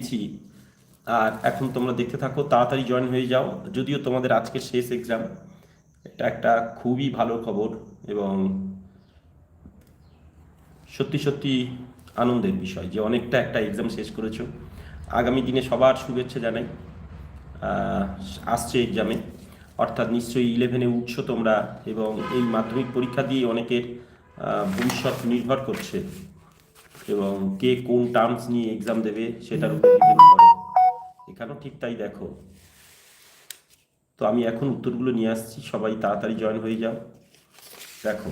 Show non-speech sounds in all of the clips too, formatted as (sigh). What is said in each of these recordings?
দিয়েছি আর এখন তোমরা দেখতে থাকো, তাড়াতাড়ি জয়েন হয়ে যাও। যদিও তোমাদের আজকে শেষ এক্সাম এটা একটা খুবই ভালো খবর এবং সত্যি সত্যি আনন্দের বিষয় যে অনেকটা একটা এক্সাম শেষ করেছ। আগামী দিনে সবার শুভেচ্ছা জানাই। আসছে এক্সামে অর্থাৎ নিশ্চয়ই ইলেভেনে উঠছো তোমরা এবং এই মাধ্যমিক পরীক্ষা দিয়ে অনেকের ভবিষ্যৎ নির্ভর করছে। এবং কে কোন টার্মস নিয়ে এক্সাম দেবে সেটার উপর ডিপেন্ড করে। এখানেও ঠিক তাই দেখো। তো আমি এখন উত্তরগুলো নিয়ে আসছি, সবাই তাড়াতাড়ি জয়েন হয়ে যাও। দেখো।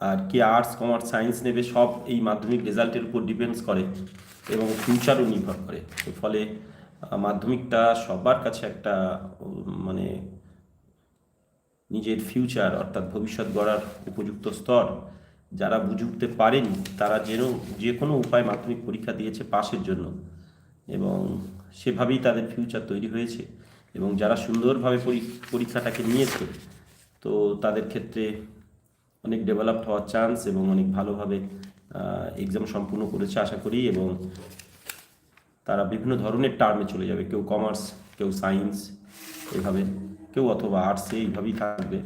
আর কে আর্টস কমার্স সায়েন্স নেবে সব এই মাধ্যমিক রেজাল্টের উপর ডিপেন্ডস করে এবং ফিউচারও নির্ভর করে। ফলে মাধ্যমিকটা সবার কাছে একটা মানে নিজের ফিউচার অর্থাৎ ভবিষ্যৎ গড়ার উপযুক্ত স্তর। যারা বুঝে উঠতে পারেনি, তারা যেন যে কোনো উপায় মাধ্যমিক পরীক্ষা দিয়েছে পাশের জন্য। এবং সেভাবেই তাদের ফিউচার তৈরি হয়েছে। এবং যারা সুন্দরভাবে পরীক্ষাটাকে নিয়েছে, তো তাদের ক্ষেত্রে অনেক ডেভেলপড হওয়ার চান্স এবং অনেক ভালোভাবে এক্সাম সম্পূর্ণ করেছে আশা করি। এবং তারা বিভিন্ন ধরনের টার্মে চলে যাবে। কেউ কমার্স কেউ সায়েন্স এভাবে, কেউ অথবা আর্টসে এইভাবেই থাকবে।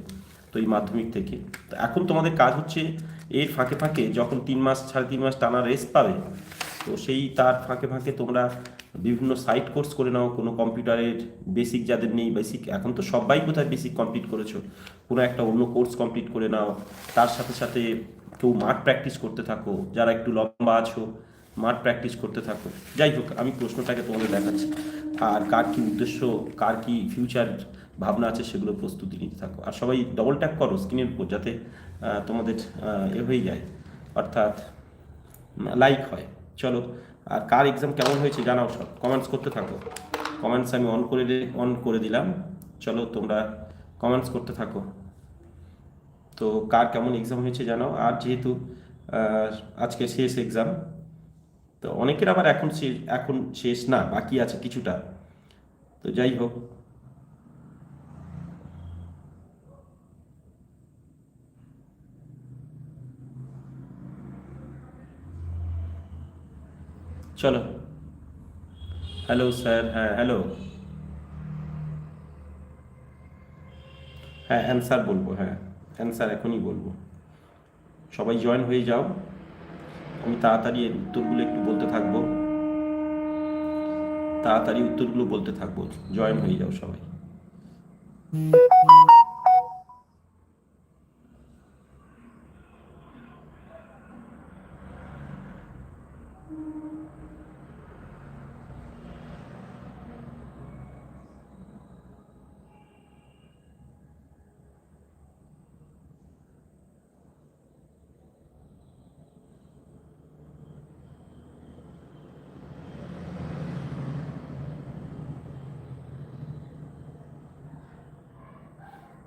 তো এই মাধ্যমিক থেকে। তো এখন তোমাদের কাজ হচ্ছে এর ফাঁকে ফাঁকে যখন তিন মাস, সাড়ে তিন মাস টানা রেস্ট পাবে, তো সেই তার ফাঁকে ফাঁকে তোমরা বিভিন্ন সাইট কোর্স করে নাও, কোনো কম্পিউটারের বেসিক যাদের নেই, বেসিক, এখন তো সবাই কোথায় বেসিক কমপ্লিট করেছ? কোনো একটা অন্য কোর্স কমপ্লিট করে নাও, তার সাথে সাথে কেউ মাঠ প্র্যাকটিস করতে থাকো, যারা একটু লম্বা আছো, মাঠ প্র্যাকটিস করতে থাকো। যাই হোক, আমি প্রশ্নটাকে তোমাদের দেখাচ্ছি। আর কার কি উদ্দেশ্য, কার কি ফিউচার ভাবনা আছে, সেগুলো প্রস্তুতি নিতে থাকো। আর সবাই ডবল ট্যাপ করো স্ক্রিনের উপর যাতে তোমাদের এ হয়ে যায়। অর্থাৎ লাইক হয়। চলো, আর কার এক্সাম কেমন হয়েছে জানাও সব। কমেন্টস করতে থাকো। কমেন্টস আমি অন করে অন করে দিলাম। চলো, তোমরা কমেন্টস করতে থাকো। তো কার কেমন এক্সাম হয়েছে জানাও। আর যেহেতু আজকে শেষ এক্সাম তো অনেকের আবার এখন শেষ এখন শেষ না, বাকি আছে কিছুটা। তো যাই হোক চলো। হ্যালো স্যার হ্যাঁ হ্যালো হ্যাঁ অ্যান্সার বলব হ্যাঁ। অ্যান্সার এখনই বলব। সবাই জয়েন হয়ে যাও। আমি তাড়াতাড়ি এর উত্তরগুলো একটু বলতে থাকব। তাড়াতাড়ি উত্তরগুলো বলতে থাকব। জয়েন হয়ে যাও সবাই।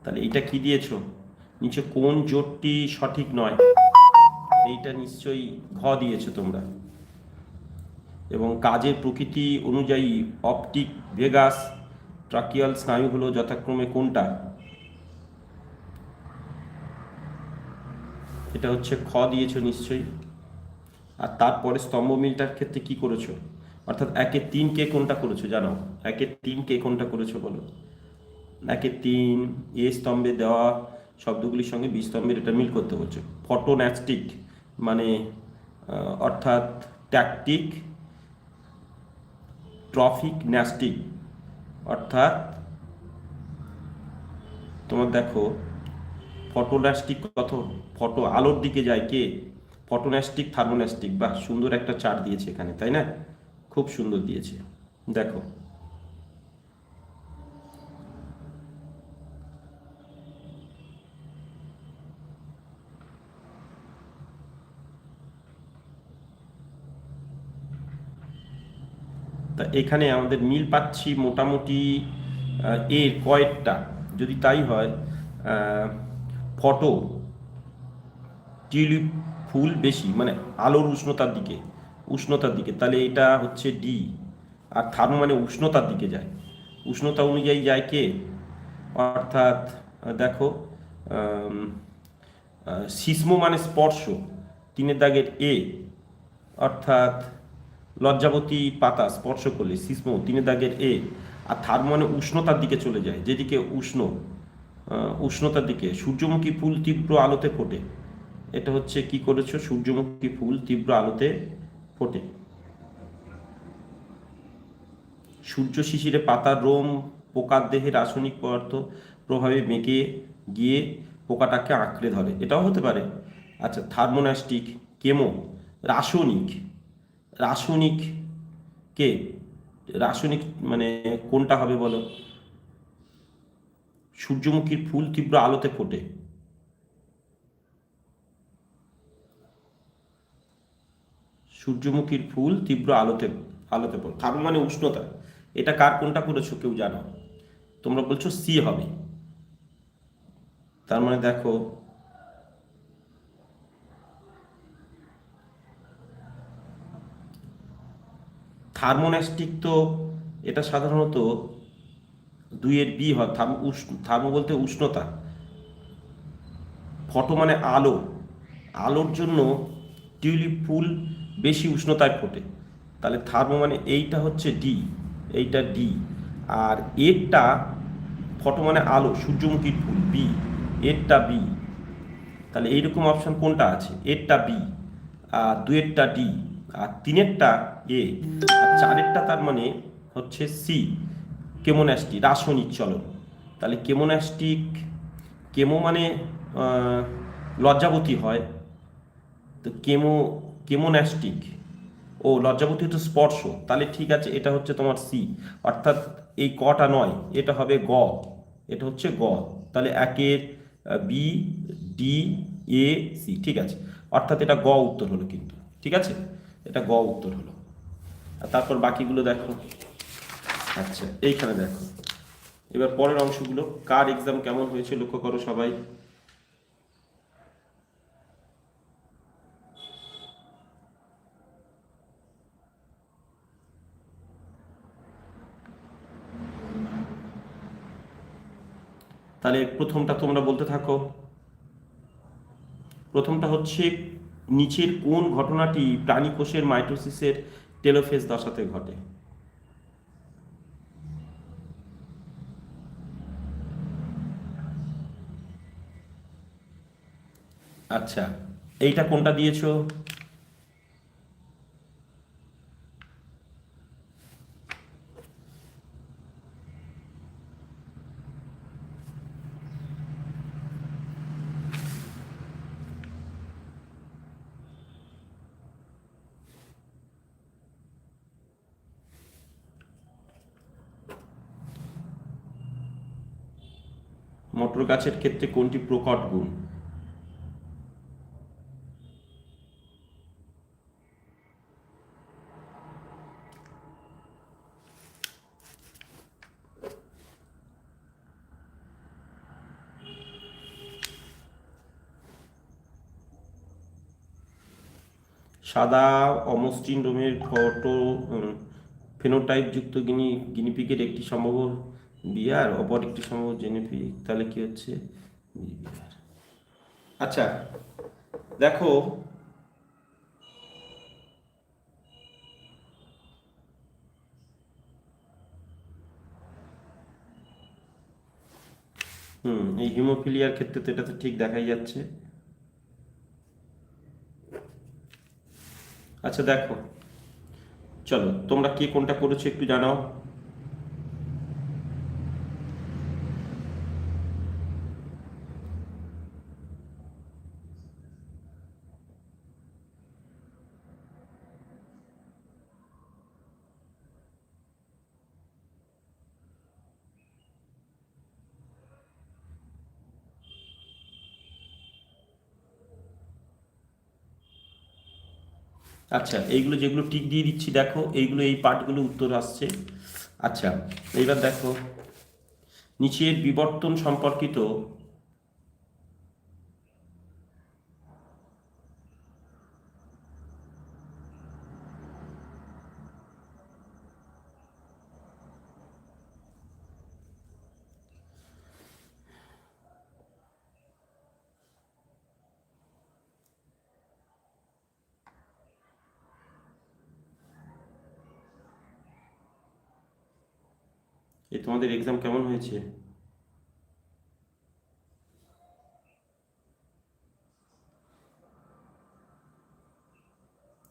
তাহলে এইটা কি দিয়েছ? নিচে কোন জোটটি সঠিক নয়? এইটা নিশ্চয়ই ঘ দিয়েছ তোমরা। এবং কাজের প্রকৃতি অনুযায়ী অপটিক ভেগাস ট্রাকিয়াল স্নায়ু হলো যথাক্রমে কোনটা? এটা হচ্ছে খ দিয়েছ নিশ্চয়ই। আর তারপরে স্তম্ভ মিলটার ক্ষেত্রে কি করেছ? অর্থাৎ একে তিন কে কোনটা করেছ? জানো একে তিন কে কোনটা করেছ বলো? একে তিন, এ স্তম্ভে দেওয়া শব্দগুলির সঙ্গে বি স্তম্ভের এটা মিল করতে হচ্ছে ফটোন্যাস্টিক মানে অর্থাৎ ট্যাকটিক ট্রফিক ন্যাস্টিক অর্থাৎ, তোমার দেখো, ফটোন্যাস্টিক কত? ফটো আলোর দিকে যায় কে? Photonastic, thermonastic. বাহ, সুন্দর একটা চার্ট দিয়েছে এখানে, তাই না? খুব সুন্দর দিয়েছে। দেখো তা এখানে আমাদের মিল পাচ্ছি মোটামুটি এর কয়েকটা। যদি তাই হয় ফটো, টিউলিপ ফুল বেশি মানে আলোর উষ্ণতার দিকে উষ্ণতার দিকে। তাহলে এটা হচ্ছে ডি আর থার্মো মানে উষ্ণতার দিকে যায়। উষ্ণতা অনুযায়ী যায় কে? অর্থাৎ দেখো সিসমো মানে স্পর্শ, তিনের দাগের এ অর্থাৎ লজ্জাবতী পাতা স্পর্শ করলে সিসমো তিনের দাগের এ, আর থার মানে উষ্ণতার দিকে চলে যায়, যেদিকে উষ্ণ উষ্ণতার দিকে। সূর্যমুখী ফুল তীব্র আলোতে ফোটে। এটা হচ্ছে কি করেছ? সূর্যমুখী ফুল তীব্র আলোতে ফোটে। সূর্য শিশিরে পাতার রোম, পোকার দেহে রাসায়নিক পদার্থ প্রভাবে মেকে গিয়ে পোকাটাকে আঁকড়ে ধরে। এটাও হতে পারে। আচ্ছা থার্মোনাস্টিক, কেমো, রাসায়নিক। রাসায়নিক কে? রাসায়নিক মানে কোনটা হবে বলো? সূর্যমুখীর ফুল তীব্র আলোতে ফোটে। সূর্যমুখীর ফুল তীব্র আলোতে আলোতে পড়ে থার্মো মানে উষ্ণতা। এটা কার কোনটা করেছ কেউ জানো? তোমরা বলছো সি হবে। তার মানে দেখো থার্মোনাস্টিক তো এটা সাধারণত দুইয়ের বি হয়, থার্মো উষ্ণ, থার্মো বলতে উষ্ণতা। ফটো মানে আলো। আলোর জন্য টিউলিপ ফুল বেশি উষ্ণতায় ফোটে। তাহলে থার্মো মানে এইটা হচ্ছে ডি, এইটা ডি। আর এরটা ফটো মানে আলো সূর্যমুখীর ফুল, বি। এরটা বি। তাহলে এইরকম অপশন কোনটা আছে? এরটা বি। আর দুয়েরটা ডি। আর তিনেরটা এ, আর চারেরটা তার মানে হচ্ছে সি কেমোন্যাস্টিক রাসায়নিক চলন। তাহলে কেমোন্যাস্টিক কেমো মানে লজ্জাবতী হয়। তো কেমো কেমোন্যাস্টিক ও লজ্জাবতী তো স্পর্শ। তাহলে ঠিক আছে, এটা হচ্ছে তোমার সি। অর্থাৎ এই কটা নয়, এটা হবে গ। এটা হচ্ছে গ। তাহলে একের বি, ডি, এ, সি, ঠিক আছে। অর্থাৎ এটা গ উত্তর হলো কিন্তু, ঠিক আছে? এটা গ উত্তর হলো। আর তারপর বাকিগুলো দেখো। আচ্ছা এইখানে দেখো। এবার পরের অংশগুলো, কার এক্সাম কেমন হয়েছে লক্ষ্য করো সবাই। তাহলে প্রথমটা তোমরা বলতে থাকো। প্রথমটা হচ্ছে নিচের কোন ঘটনাটি প্রাণী কোষের মাইটোসিসের টেলোফেস দশাতে ঘটে? আচ্ছা এইটা কোনটা দিয়েছ? মটর গাছের ক্ষেত্রে কোনটি প্রকট গুণ? সাদা অমসৃণ রোমের ফটো ফেনোটাইপ যুক্ত গিনি গিনিপিকের একটি সম্ভব বিয়ার অপর একটি সম্ভব জেনেপিক তাহলে কি হচ্ছে? আচ্ছা দেখো, হুম, এই হিমোফিলিয়ার ক্ষেত্রে তো এটা তো ঠিক দেখাই যাচ্ছে। আচ্ছা দেখো, চলো, তোমরা কে কোনটা করেছ একটু জানাও। আচ্ছা এইগুলো যেগুলো টিক দিয়ে দিচ্ছি, দেখো, এইগুলো এই পার্টগুলো উত্তর আসছে। আচ্ছা এইবার দেখো, নিচের বিবর্তন সম্পর্কিত এই তোমাদের এক্সাম কেমন হয়েছে?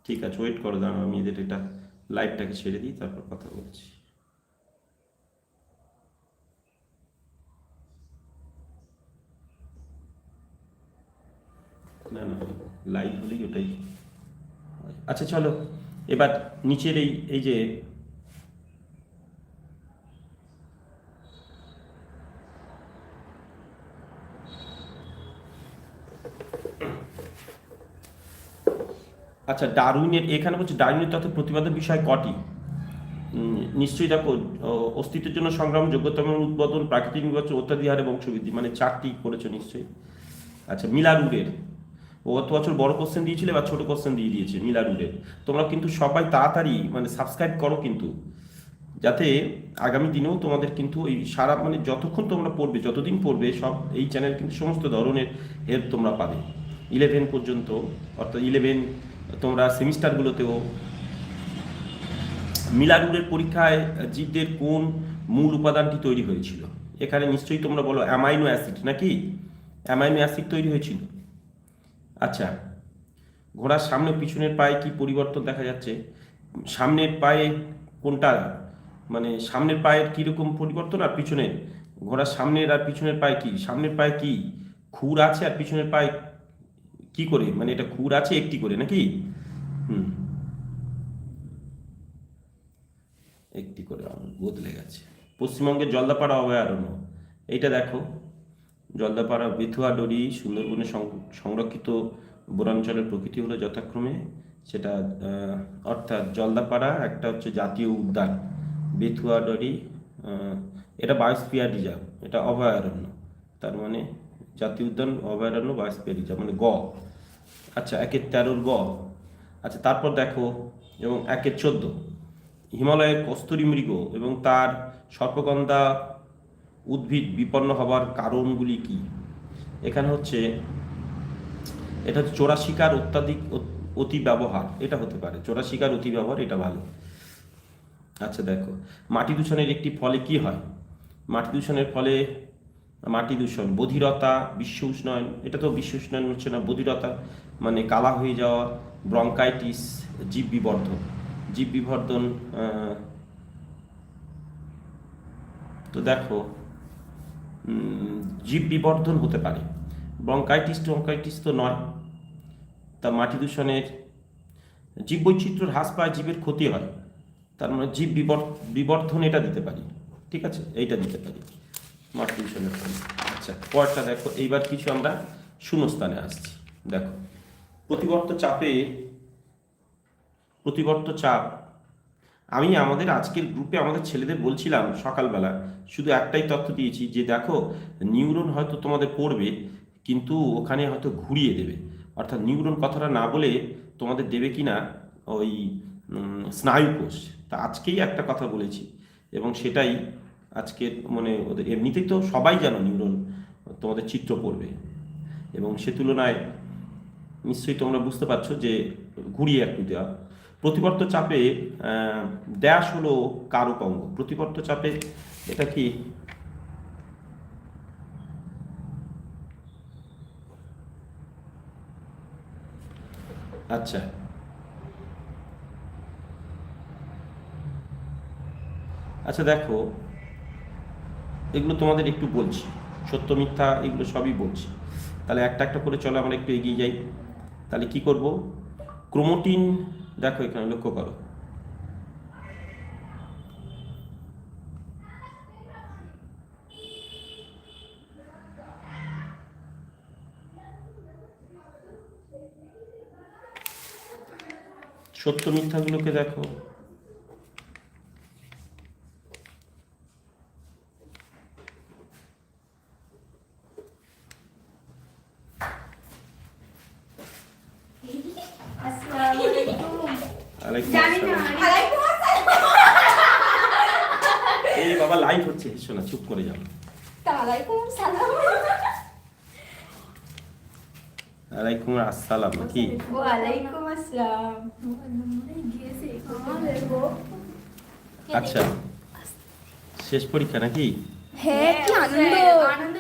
ঠিক আছে ওয়েট করো, দাঁড়াও, আমি এদের এটা লাইভটাকে ছেড়ে দিই, তারপর কথা বলছি। না না লাইভ হলেই ওটাই। আচ্ছা চলো, এবার নিচের এই এই যে আচ্ছা ডারউইনের, এখানে বলছে ডারউইনের তথ্য প্রতিবাদের বিষয় কটি? নিশ্চয়ই দেখো অস্তিত্বের জন্য সংগ্রাম যোগ্যতা এবং উদ্বোধন, প্রাকৃতিক নির্বাচন অত্যাধিহারে বংশবৃদ্ধি মানে চারটি করেছ নিশ্চয়ই। আচ্ছা মিলারুডের ও গত বছর বড় কোশ্চেন দিয়েছিল বা ছোট কোশ্চেন দিয়ে দিয়েছে মিলারুডের তোমরা কিন্তু সবাই তাড়াতাড়ি মানে সাবস্ক্রাইব করো কিন্তু, যাতে আগামী দিনেও তোমাদের কিন্তু এই সারা মানে যতক্ষণ তোমরা পড়বে, যতদিন পড়বে, সব এই চ্যানেল কিন্তু সমস্ত ধরনের হেল্প তোমরা পাবে। ইলেভেন পর্যন্ত, অর্থাৎ ইলেভেন তোমরা সেমিস্টারগুলোতেও। মিলারুডের পরীক্ষায় জীবদের কোন মূল উপাদানটি তৈরি হয়েছিল? এখানে নিশ্চয়ই তোমরা বলো অ্যামাইনো অ্যাসিড নাকি? অ্যামাইনো অ্যাসিড তৈরি হয়েছিল। আচ্ছা ঘোড়ার সামনে পিছনের পায়ে কি পরিবর্তন দেখা যাচ্ছে? সামনের পায়ে কোনটা? মানে সামনের পায়ের কীরকম পরিবর্তন আর পিছনের? ঘোড়ার সামনের আর পিছনের পায়ে কি? সামনের পায়ে কি খুর আছে আর পিছনের পায়ে কি করে? মানে এটা খুর আছে, একটি করে, নাকি? হুম। একটি করে বদলে গেছে। পশ্চিমবঙ্গের জলদাপাড়া অভয়ারণ্য, এইটা দেখো। জলদাপাড়া, বেথুয়া, ডরি, সুন্দরবনে সংরক্ষিত বনাঞ্চলের প্রকৃতি হলো যথাক্রমে সেটা অর্থাৎ জলদাপাড়া একটা হচ্ছে জাতীয় উদ্যান। বেথুয়া, ডরি এটা বায়োস্ফিয়ার রিজার্ভ এটা অভয়ারণ্য। তার মানে জাতীয় উদ্যান অভয়ারণ্য বায়োস্ফিয়ার রিজার্ভ মানে গ। আচ্ছা একের তেরোর গ। আচ্ছা তারপর দেখো, এবং একের চোদ্দ। হিমালয়ের কস্তুরী মৃগ এবং তার সর্পগন্ধা উদ্ভিদ বিপন্ন হবার কারণগুলি কি? এখানে হচ্ছে, এটা হচ্ছে চোরা শিকার অত্যাধিক অতি ব্যবহার। এটা হতে পারে। চোরা শিকার অতি ব্যবহার, এটা ভালো। আচ্ছা দেখো, মাটি দূষণের একটি ফলে কি হয়? মাটি দূষণের ফলে মাটি দূষণ বধিরতা, বিশ্ব উষ্ণায়ন, এটা তো বিশ্ব উষ্ণায়ন হচ্ছে না, বধিরতা মানে কালা হয়ে যাওয়া, ব্রঙ্কাইটিস জীব বিবর্ধন জীব বিবর্ধন তো দেখো জীব বিবর্ধন হতে পারে। ব্রঙ্কাইটিস টঙ্কাইটিস তো নয়। তা মাটি দূষণের জীব বৈচিত্র্য হ্রাস পায়, জীবের ক্ষতি হয়। তার মানে জীব বিবর- বিবর্ধন এটা দিতে পারি। ঠিক আছে? এইটা দিতে পারি। দূষণের ফলে আচ্ছা পরটা দেখো, এইবার কিছু আমরা শূন্যস্থানে আসছি। দেখো, প্রতিবর্ত চাপে, প্রতিবর্ত চাপ। আমি আমাদের আজকের গ্রুপে আমাদের ছেলেদের বলছিলাম সকালবেলা, শুধু একটাই তথ্য দিয়েছি যে দেখো, নিউরন হয়তো তোমাদের পড়বে, কিন্তু ওখানে হয়তো ঘুরিয়ে দেবে। অর্থাৎ নিউরন কথাটা না বলে তোমাদের দেবে কি না ওই স্নায়ুকোষ। তা আজকেই একটা কথা বলেছি এবং সেটাই আজকের মানে ওদের এমনিতেই তো সবাই জানো নিউরন তোমাদের চিত্র পড়বে। এবং সে তুলনায় নিশ্চয়ই তোমরা বুঝতে পারছ যে ঘুরিয়ে একটু দেওয়া প্রতিবর্ত চাপে ড্যাশ হলো কারক অঙ্গ। প্রতিবর্ত চাপে এটা কি? আচ্ছা। আচ্ছা দেখো এগুলো তোমাদের একটু বলছি। সত্য, মিথ্যা এগুলো সবই বলছি। তাহলে একটা একটা করে চলো, আমরা একটু এগিয়ে যাই। তাহলে কি করব? ক্রোমোটিন দেখো এখানে, লক্ষ্য করো। সত্য, মিথ্যাগুলোকে দেখো আসসালামু আলাইকুম আলাইকুম জানি না আসসালাম। আলাইকুম আসসালাম এই বাবা লাইভ হচ্ছে হেসো না চুপ করে যাও। আলাইকুম আসসালাম। ওয়ালাইকুম আসসালাম। আচ্ছা শেষ পরীক্ষা নাকি? হ্যাঁ কি আনন্দ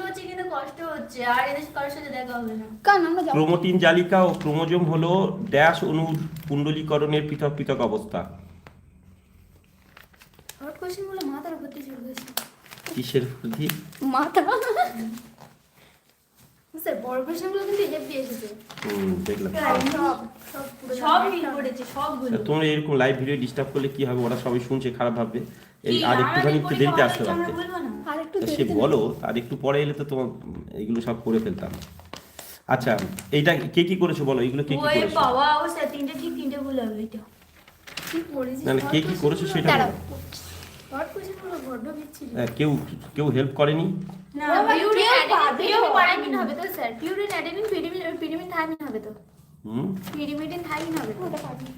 হচ্ছে কিন্তু কষ্ট হচ্ছে আর এদের কারোর সাথে দেখা হবে না। কারণ আমরা ক্রোমোটিন জালিকা ও ক্রোমোজোম হলো ড্যাশ অণুর কুণ্ডলীকরণের পৃথক পৃথক অবস্থা। শর্ট কোশ্চেন মাথার উপর চলে গেছে কিসের প্রতি মাথা। স্যার বড় কোশ্চেন কিন্তু হেভি এসেছে। হুম, দেখলাম। সব সব মিল করেছে সবগুলো। তোমরা এরকম লাইভ ভিডিও ডিস্টার্ব করলে কি হবে? ওরা সবাই শুনছে খারাপ ভাববে। এই আর একটুখানি একটু দেরিতে আসতে পারতে। আর একটু তা সে বলো আর একটু পরে এলে তো তোমার এগুলো সব করে ফেলতাম। আচ্ছা এইটা কে কি করেছ বলো? এগুলো কে কি করেছ? বাবা ও তিনটে ঠিক তিনটে ভুল হবে এটা কি করেছিস না না, কে কি করেছ সেটা বলো। হ্যাঁ, কেউ কেউ হেল্প করেনি? না পিউরিন কেউ অ্যাডেনিন পাবে পিউ তো। পারামিন হবে তো sir purine adenine pyrimidine pyrimidine thymine হবে তো। হুম? পিরিমিডিন থাইমিন হবে তো ওটা পারবি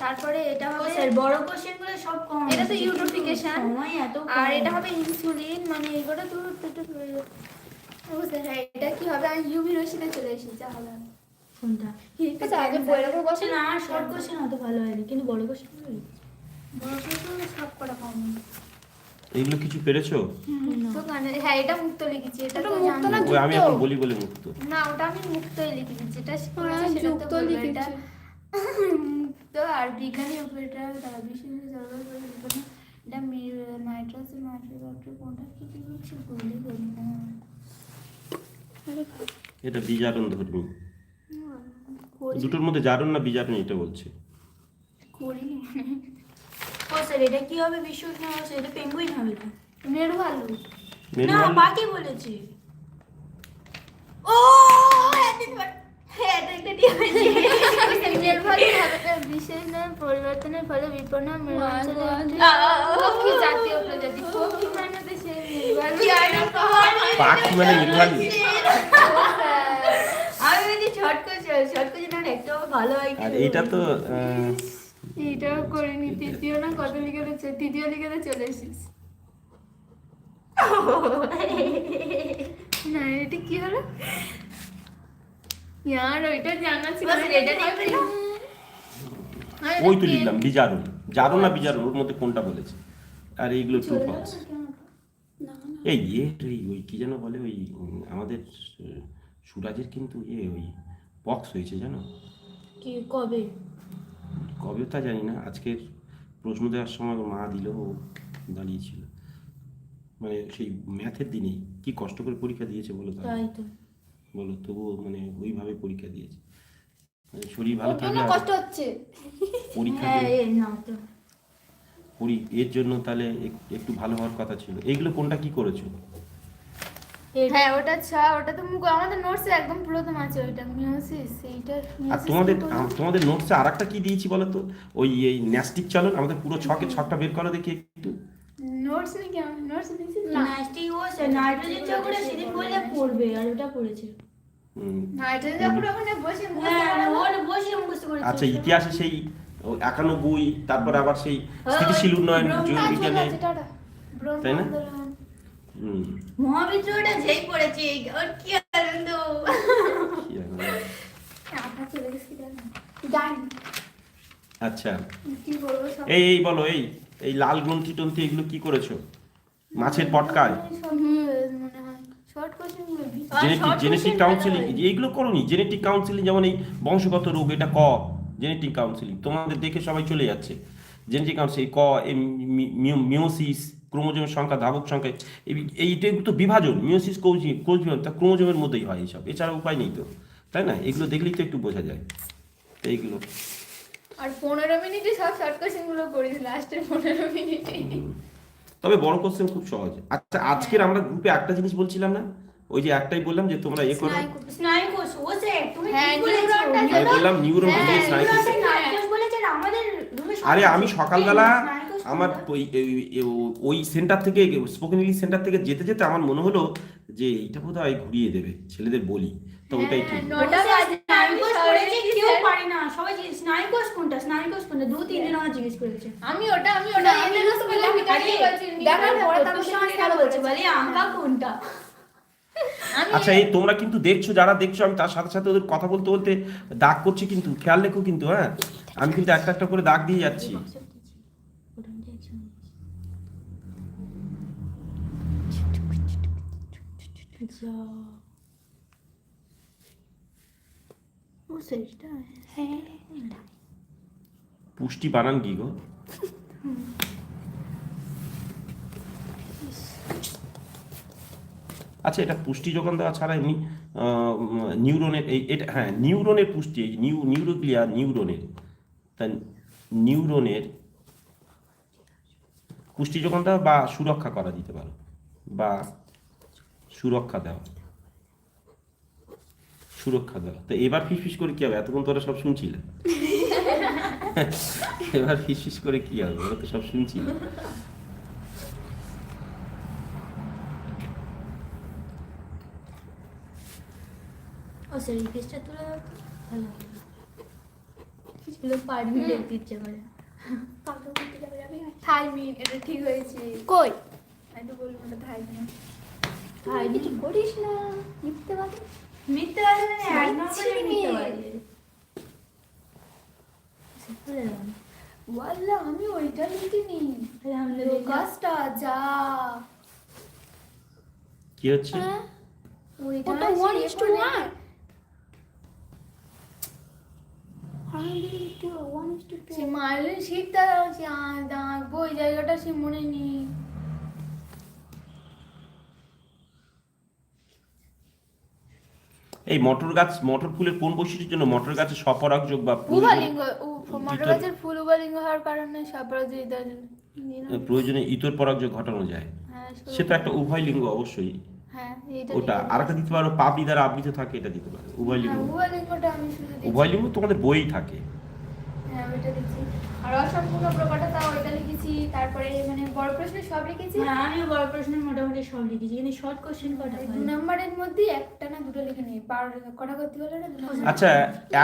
তারপরে এটা হবে স্যার বড় কোশ্চেনগুলো সব কম। এটা তো ইউট্রোফিকেশন সময় এত আর এটা হবে ইনসুলিন মানে এগুলো তো হ্যাঁ এটা কি হবে? আমি ইউভি রশ্মিতে চলে এসেছি যা হবে। কোনটা? আচ্ছা আগে বইয়ের উপর বসে না শর্ট কোশ্চেন অত ভালো হয়নি কিন্তু বড় কোশ্চেন বড় কোশ্চেন সব করা কম। এগুলো কিছু পেরেছ? তো কানে হ্যাঁ এটা মুক্ত লিখেছি এটা তো মুক্ত না আমি এখন বলি বলে মুক্ত। না ওটা আমি মুক্তই লিখেছি যেটা হ্যাঁ, যুক্ত লিখেছি। মুক্ত আর বিজ্ঞানী উপরেটা তারা বিশেষ জলবায়ু এটা নাইট্রোজেন নাইট্রোজেন কোনটা কি কি লিখছি বলি করি না। এটা বিজারণ ধর্মী। দুটোর মধ্যে জারণ না বিজারণ এটা বলছে। করিনি ও স্যার এটা কি হবে বিশ্ব স্যার এটা পেঙ্গুইন হবে তো মেরু ভালো না বাকি বলেছি। ও একদিন পর- হ্যাঁ এটা একটা ঠিক হয়েছে মেরু ভালো হবে বিশেষ পরিবর্তনের ফলে বিপন্ন জাতীয় প্রজাতি পক্ষী মানে পাখি মানে মেরু (laughs) আমি যদি শর্ট কোশ্চেন শর্ট একটু ভালো হয় আর এটা তো আহ, এটাও করিনি তৃতীয় না কত লিখে তৃতীয় লিখে চলে এসেছিস। (laughs) না এটা কি হলো? ইয়ার ওইটা জানা ছিল বাস, এটা ঠিক হলো। আর ওই তো লিখলাম বিজারণ জারণ না বিজারণ ওর মধ্যে কোনটা বলেছে? আর এইগুলো ট্রু ফলস এই ইয়ে এই ওই কি যেন বলে ওই আমাদের সুরাজের কিন্তু ইয়ে ওই পক্স হয়েছে জানো? কি কবে? কবে তা জানি না। আজকের প্রশ্ন দেওয়ার সময় মা দিল ও দাঁড়িয়েছিল। মানে সেই ম্যাথের দিনেই। কি কষ্ট করে পরীক্ষা দিয়েছে বলো তাই তো। বলো তবুও মানে ওইভাবে পরীক্ষা দিয়েছে। শরীর ভালো থাকলে কষ্ট হচ্ছে। পরীক্ষা হ্যাঁ পরি- এর জন্য তাহলে একটু ভালো হওয়ার কথা ছিল। এইগুলো কোনটা কি করেছ? হ্যাঁ ওটা ছা ওটা তো মুখ আমাদের নোটসে একদম প্রথম আছে ওইটা মিওসিস এইটা আর তোমাদের তোমাদের নোটসে আর একটা কি দিয়েছি বলো তো ওই এই ন্যাস্টিক চলন আমাদের পুরো ছকে ছকটা বের করো দেখি একটু। নোটস নাকি আমি নোটস দিয়েছি নাইট্রিক ও স্যার নাইট্রোজেন চক্রে সেদিন বললে পড়বে আর ওটা পড়েছে। আচ্ছা ইতিহাসে সেই একানব্বই তারপরে আবার সেই স্থিতিশীল উন্নয়ন বিজ্ঞানে। তাই না? মহাবিদ্রোহটা যেই পড়েছে ওর কি আনন্দ। আচ্ছা। এই এই বলো এই এই লাল গ্রন্থি টন্থি এগুলো কি করেছ? মাছের পটকায়? জেনেটিক জেনেটিক কাউন্সিলিং এইগুলো করোনি? জেনেটিক কাউন্সিলিং যেমন এই বংশগত রোগ এটা ক? জেনেটিক কাউন্সিলিং তোমাদের দেখে সবাই চলে যাচ্ছে। জেনেটিক কাউন্সিলিং ক মিওসিস ক্রোমোজোমের সংখ্যা ধাবক সংখ্যা এই- এইটা তো বিভাজন। মিওসিস কৌজি কোষ বিভাজন তা ক্রোমোজোমের মধ্যেই হয় এইসব। এছাড়া উপায় নেই তো। তাই না? এগুলো দেখলেই তো একটু বোঝা যায়। এইগুলো। আর পনেরো মিনিটে সব শর্ট কোশ্চেনগুলো করিস লাস্টের পনেরো মিনিটে। তবে বড় কোশ্চেন খুব সহজ। আচ্ছা আজকের আমরা গ্রুপে একটা জিনিস বলছিলাম না? ওই যে একটাই বললাম যে তোমরা এ করো। স্নায়ু কোষ ও যে তুমি আমি বললাম নিউরন হ্যাঁ, স্নায়ু কোষ। আর আমাদের আরে আমি সকালবেলা আমার ওই এই- ওই সেন্টার থেকে স্পোকেন ইংলিশ সেন্টার থেকে যেতে যেতে আমার মনে হলো যে এইটা বোধ হয় ঘুরিয়ে দেবে ছেলেদের বলি। তো ওটাই ঠিক। আমি ওটা আমি ওটা কোনটা? আচ্ছা এই তোমরা কিন্তু দেখছ যারা দেখছ আমি তার সাথে সাথে ওদের কথা বলতে বলতে দাগ করছি কিন্তু খেয়াল রেখো কিন্তু হ্যাঁ? আমি কিন্তু একটা একটা করে দাগ দিয়ে যাচ্ছি। হ্যাঁ পুষ্টি বানান কি গো? আচ্ছা এটা পুষ্টি যোগান দেওয়া ছাড়া এমনি নিউরনের এই, এটা হ্যাঁ নিউরনের পুষ্টি, এই নিউ নিউরোগ্লিয়া নিউরনের তা নিউরনের পুষ্টি যোগান দেওয়া বা সুরক্ষা করা দিতে পারো, বা সুরক্ষা দেওয়া। সুরক্ষা দেওয়া। তো এবার ফিসফিস করে কি হবে? এতক্ষণ তোরা সব শুনছিলে। এবার ফিসফিস করে কি হবে? ওরা তো সব শুনছিল। তো। এটা ঠিক হয়েছে। কই? একটু বলব না ভাই কিছু করিস না মিথ্যে বাদে। মিথ্যে বাদে মানে এক নম্বরে মিথ্যে বাদে। তুলে দাও ওয়াল্লা আমি ওইটা লিখিনি। লোকাসটা যা। কি হচ্ছে? হ্যাঁ? ওইটা ওয়ান ইস টু সে মারলে শীতটা সে আঁকবো ওই জায়গাটা সে মনে নেই। এই মটর গাছ মটর ফুলের কোন বৈশিষ্ট্যের জন্য মটর গাছে সপরাগযোগ বা উভালিঙ্গ মটর গাছের ফুল উভালিঙ্গ হওয়ার কারণে সাপরাজ প্রয়োজনে ইতর পরাগযোগ ঘটানো যায়। হ্যাঁ সে তো একটা উভয় লিঙ্গ অবশ্যই। হ্যাঁ এইটা ওটা আর একটা দিতে পারো পাপড়ি দ্বারা আবৃত থাকে এটা দিতে পারো উভয় লিঙ্গ। হ্যাঁ উভালিঙ্গটা আমি শুধু। উভয় লিঙ্গ তোমাদের বই থাকে। হ্যাঁ দিচ্ছি। আর অসম্পূর্ণ প্রকারটা ওইটা লিখেছি তারপরে মানে বড় প্রশ্ন সব লিখেছি। হ্যাঁ আমিও বড় প্রশ্নের মোটামুটি সব লিখেছি কিন্তু শর্ট কোশ্চেন কটা দু নম্বরের মধ্যে একটা না দুটো লিখে নিই কটা করতে বলে না আচ্ছা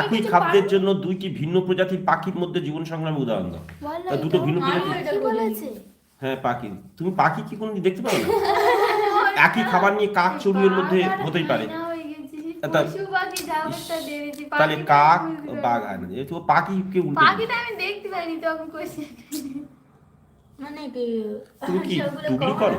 একই খাদ্যের? জন্য দুইটি ভিন্ন প্রজাতির পাখির মধ্যে জীবন সংগ্রামের উদাহরণ দাও। দুটো ভিন্ন। বলেছে। হ্যাঁ পাখি। তুমি পাখি কি কোনোদিন দেখতে পারো না (laughs) একই খাবার নিয়ে কাক চড়ুইয়ের মধ্যে হতেই পারে। তাহলে কাক বাঘ। হয় না যেহেতু পাখিকে উল্টো পাখিটা আমি দেখতে পাইনি তখন কোশ্চেন মানে তুমি কি করো?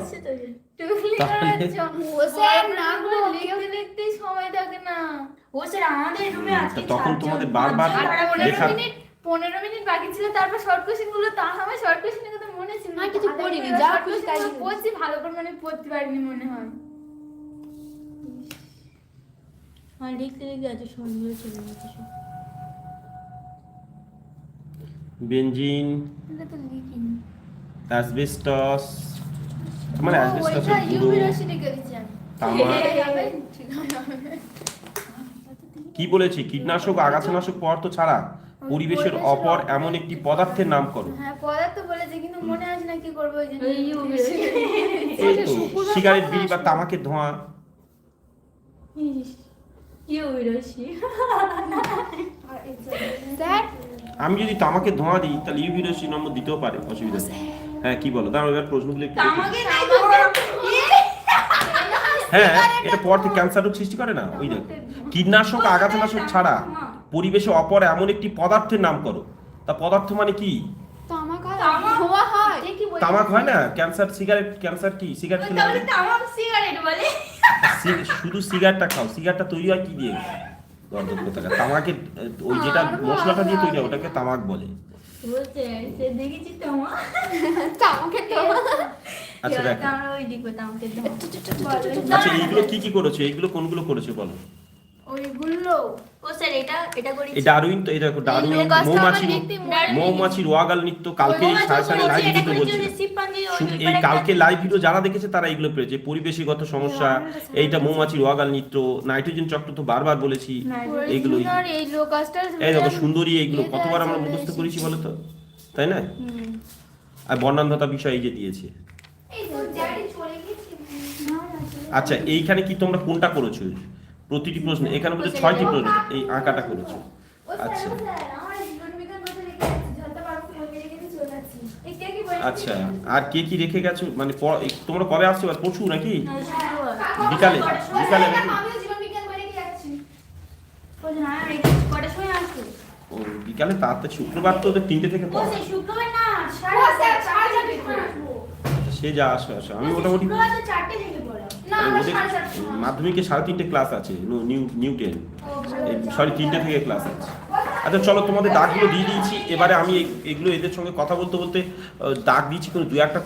তখন তোমাদের বারবার পনেরো লেখা- মিনিট পনেরো মিনিট বাকি ছিল তারপর শর্ট কোশ্চেনগুলো তা আমার শর্ট কোশ্চেনের কথা মনে ছিল না, কিছু পড়িনি, যা। পড়ছি ভালো করে মানে পড়তে পারিনি মনে হয়। হ্যাঁ লিখতে লিখতে চলে গেছে সব। বেঞ্জিন এটা তো লিখিনি। অ্যাসবেস্টস মানে ঠিক আছে, ঠিক আছে। কি বলেছি? কীটনাশক আগাছানাশক পদার্থ ছাড়া পরিবেশের অপর এমন একটি পদার্থের নাম করো। হ্যাঁ পদার্থ বলেছে কিন্তু মনে আসে না কি করব ওই জন্য। এই তো সিগারেট বিড়ি বা তামাকের ধোঁয়া। (laughs) আমি যদি তামাকে ধোঁয়া দিই তাহলে ইউভি রশ্মি নম্বর দিতেও পারে অসুবিধা নেই। হ্যাঁ কি বলো? দাঁড়াও এবার প্রশ্নগুলো একটু। হ্যাঁ এটা পর থেকে ক্যান্সার রোগ সৃষ্টি করে না? ওই দেখো। কীটনাশক আগাছানাশক ছাড়া পরিবেশে অপর এমন একটি পদার্থের নাম করো। তা পদার্থ মানে কি? তামাক হয় তামাক? ধোয়া হয়। ঠিকই বলেছে। তামাক হয় না? ক্যান্সার সিগারেট ক্যান্সার কি? সিগারেট খেলে তামাক সিগারেট বলে। শুধু সিগারটা খাও সিগারটা তৈরি হয় কি দিয়ে? গর্দব কোথাকার তামাকের ওই যেটা মশলাটা দিয়ে তৈরি হয় ওটাকে তামাক বলে। তামাক। আচ্ছা তামাকে আচ্ছা এইগুলো কি কি করেছ? এইগুলো কোনগুলো করেছ বলো? ওইগুলো। ও স্যার এটা এটা করি এই ডারউইন তো এই দেখো ডারউইন এই কাজটা মৌমাছি আমার দেখতে মনে হয়। মৌমাছির ওয়াগাল নৃত্য কালকে এই সাড়ে সাড়ে লাইভ ভিডিও এই কালকে লাইভ ভিডিও যারা দেখেছে তারা এইগুলো পেয়েছে। পরিবেশগত সমস্যা এইটা মৌমাছির ওয়াগাল নৃত্য নাইট্রোজেন চক্র তো বারবার বলেছি এইগুলোই এই দেখো সুন্দরী এইগুলো কতবার আমরা মুখস্থ করেছি বলো তো? তাই না? আর বর্ণান্ধতা বিষয় এই যে দিয়েছে। এই তো জ্যাডি চলে গেছে। আচ্ছা এইখানে কি তোমরা কোনটা করেছ? প্রতিটি প্রশ্ন এখানে বলছে ছয়টি প্রশ্ন এই আঁকাটা করেছ। আচ্ছা। আচ্ছা আর কে কি রেখে গেছো? মানে তোমরা কবে আসছো? আর পরশু নাকি? বিকালে বিকালে ও বিকালে তাড়াতাড়ি শুক্রবার তো ওদের তিনটে থেকে ও পড়া সে থেকে সে যা আসো আসো আমি মোটামুটি ওদের। মাধ্যমিকে সাড়ে তিনটে ক্লাস আছে নিউ নিউ টেন সরি তিনটে থেকে ক্লাস আছে। আচ্ছা চলো তোমাদের ডাকগুলো দিয়ে দিয়েছি। এবারে আমি এগুলো এদের সঙ্গে কথা বলতে বলতে ডাক দিচ্ছি কোনো দু একটা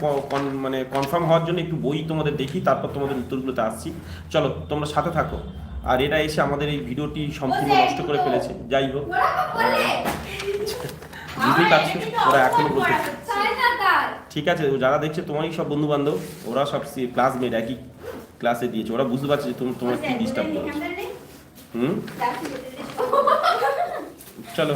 মানে কনফার্ম হওয়ার জন্য একটু বই তোমাদের দেখি তারপর তোমাদের উত্তরগুলোতে আসছি। চলো তোমরা সাথে থাকো। আর এরা এসে আমাদের এই ভিডিওটি সম্পূর্ণ নষ্ট করে ফেলেছে। যাই হোক। ওরা (laughs) বুঝতেই পারছ ওরা এখনও বলতে ঠিক আছে যারা দেখছে তোমারই সব বন্ধু বান্ধব ওরা সব ক্লাসমেট একই। ক্লাসে দিয়েছে। ওরা বুঝতে পারছে যে তুমি তোমার কি ডিস্টার্ব করছে। হুম? চলো।